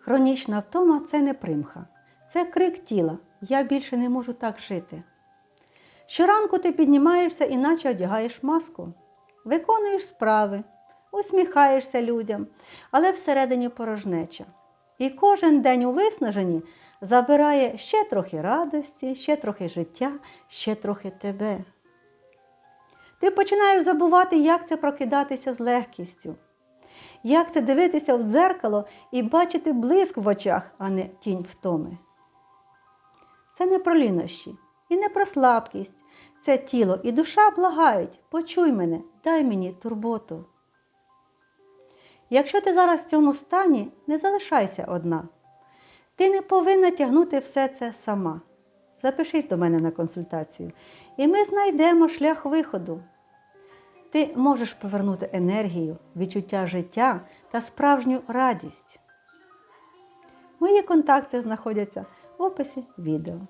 Хронічна втома це не примха, це крик тіла. Я більше не можу так жити. Щоранку ти піднімаєшся, іначе одягаєш маску, виконуєш справи, усміхаєшся людям, але всередині порожнеча. І кожен день у виснаженні забирає ще трохи радості, ще трохи життя, ще трохи тебе. Ти починаєш забувати, як це прокидатися з легкістю, як це дивитися в дзеркало і бачити блиск в очах, а не тінь втоми. Це не про лінощі і не про слабкість. Це тіло і душа благають, почуй мене, дай мені турботу. Якщо ти зараз в цьому стані, не залишайся одна. Ти не повинна тягнути все це сама. Запишись до мене на консультацію, і ми знайдемо шлях виходу. Ти можеш повернути енергію, відчуття життя та справжню радість. Мої контакти знаходяться в описі відео.